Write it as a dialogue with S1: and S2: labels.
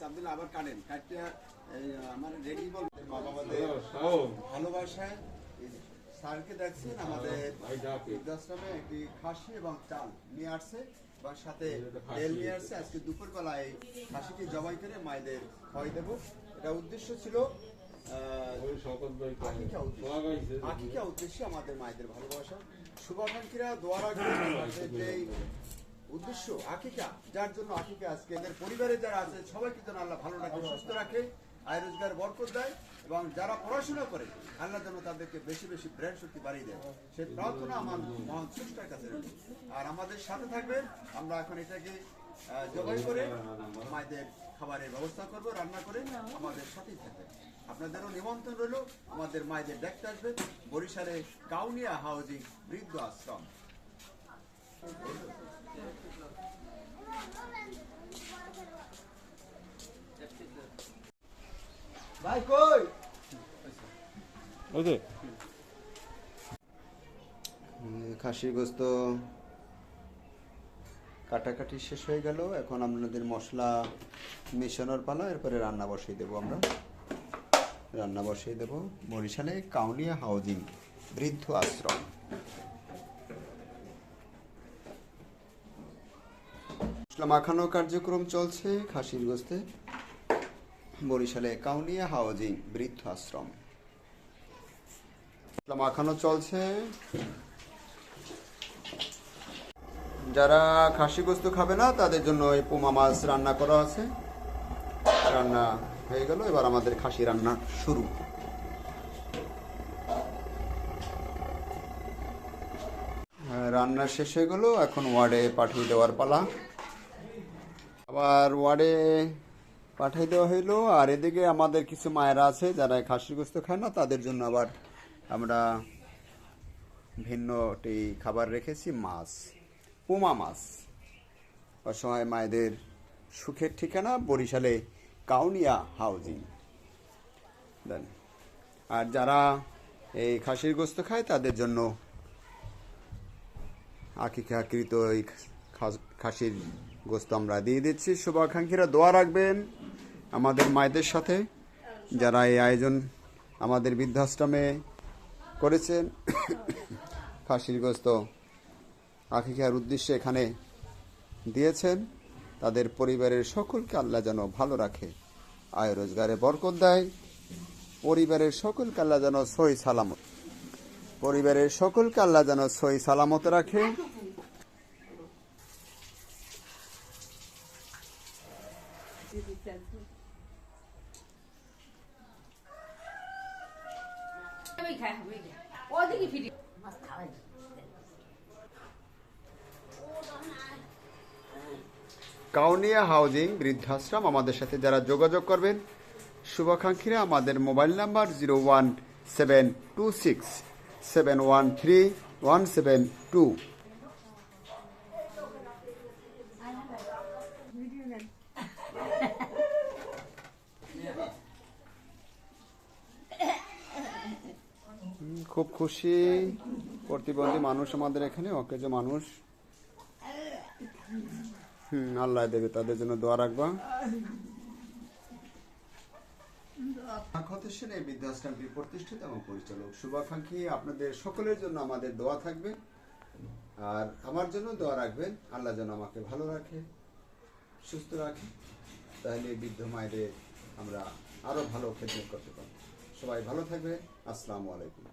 S1: আব্দুল্লাহ আবার কাটেন। কাটতে আমার রেডি বল। ভালোবাসায় স্যারকে দেখছেন আমাদের বৃদ্ধাশ্রমে একটি খাসি এবং চাল নিয়ে আসছে এবং সাথে তেল নিয়ে আসছে আজকে দুপুরবেলায় এই জবাই করে মায়েদের খাওয়াই দেবো। এটা উদ্দেশ্য ছিল আহ, আকিকা উদ্দেশ্যে। আমাদের মায়েদের ভালোবাসা। শুভাকাঙ্ক্ষীরা দোয়া রাখবেন যে উদ্দেশ্য আকিকা, যার জন্য আকিকা আজকে এদের পরিবারে যারা আছে, সবাইকে যেন আল্লাহ ভালো রাখে, সুস্থ রাখে, আয় রোজগার বরকত দেয় এবং যারা পড়াশোনা করে, আল্লাহ যেন তাদেরকে বেশি বেশি ব্রেন শক্তি বাড়িয়ে দেয়। সেই প্রার্থনা আমার মহান স্রষ্টার কাছে। আর আমাদের সাথে থাকবেন, আমরা এখন এটাকে জবাই করে মায়েদের খাবারের ব্যবস্থা করব, রান্না করে আমাদের সাথেই থাকবেন। আপনাদেরও নিমন্ত্রণ রইল, আমাদের মায়েদের দেখতে আসবে বরিশালে কাউনিয়া হাউজিং বৃদ্ধ আশ্রম। ভাই কই?
S2: ওই যে।
S1: খাসির গোস্ত কাটাকাটি শেষ হয়ে গেল। এখন আপনাদের মশলা মেশানোর পালা এরপরে রান্না বসিয়ে দেবো আমরা। রান্না বসিয়ে দেবো বরিশালে কাউনিয়া হাউজিং বৃদ্ধ আশ্রম। মশলা মাখানো কার্যক্রম চলছে খাসির গোস্তে। বরিশালে কাউনিয়া হাউজিং বৃদ্ধ আশ্রম। মাখানো চলছে। যারা খাসি গোস্ত খাবে না, তাদের জন্য এই পোমা মাছ রান্না করা আছে। রান্না হয়ে গেল, এবার আমাদের খাসি রান্না শুরু। রান্না শেষ হয়ে গেল, এখন ওয়ার্ডে পাঠিয়ে দেওয়ার পালা। আবার ওয়ার্ডে পাঠিয়ে দেওয়া হইল, আর এদিকে আমাদের কিছু মায়েরা আছে যারা এই খাসি গোস্ত খায় না, তাদের জন্য আবার আমরা ভিন্নটি খাবার রেখেছি, মাছ পুমা মাছ। অসহায় মায়েদের সুখের ঠিকানা বরিশালে কাউনিয়া হাউজিং। দেন। আর যারা এই খাসির গোস্ত খায়, তাদের জন্য আকিকাকৃত এই খাসির গোস্ত আমরা দিয়ে দিচ্ছি। শুভাকাঙ্ক্ষীরা দোয়া রাখবেন আমাদের মায়েদের সাথে, যারা এই আয়োজন আমাদের বৃদ্ধাশ্রমে করেছেন। খাসির গোস্ত আকিকার উদ্দেশ্যে এখানে দিয়েছেন। তাদের পরিবারের সকলকে আল্লাহ যেন ভালো রাখে, আয় রোজগারে বরকত দেয়। পরিবারের সকলকে আল্লাহ যেন সই সালামত, পরিবারের সকলকে আল্লাহ যেন সই সালামত রাখে। কাউনিয়া হাউজিং বৃদ্ধাশ্রম আমাদের সাথে যারা যোগাযোগ করবেন শুভাকাঙ্ক্ষীরা আমাদের mobile number zero one seven two six seven one three one seven two. খুব খুশি। প্রতিবন্ধী মানুষ আমাদের এখানে অকেজ মানুষ। হুম, আল্লাহ দেবে, তাদের জন্য দোয়া রাখবা। সেন এই বৃদ্ধাশ্রমটি প্রতিষ্ঠিত এবং পরিচালক শুভাকাঙ্ক্ষী, আপনাদের সকলের জন্য আমাদের দোয়া থাকবে। আর আমার জন্য দোয়া রাখবেন, আল্লাহ যেন আমাকে ভালো রাখে, সুস্থ রাখে। তাহলে বৃদ্ধ মায়েদের আমরা আরও ভালো খেদমত করতে পারব। সবাই ভালো থাকবে আসসালামু আলাইকুম।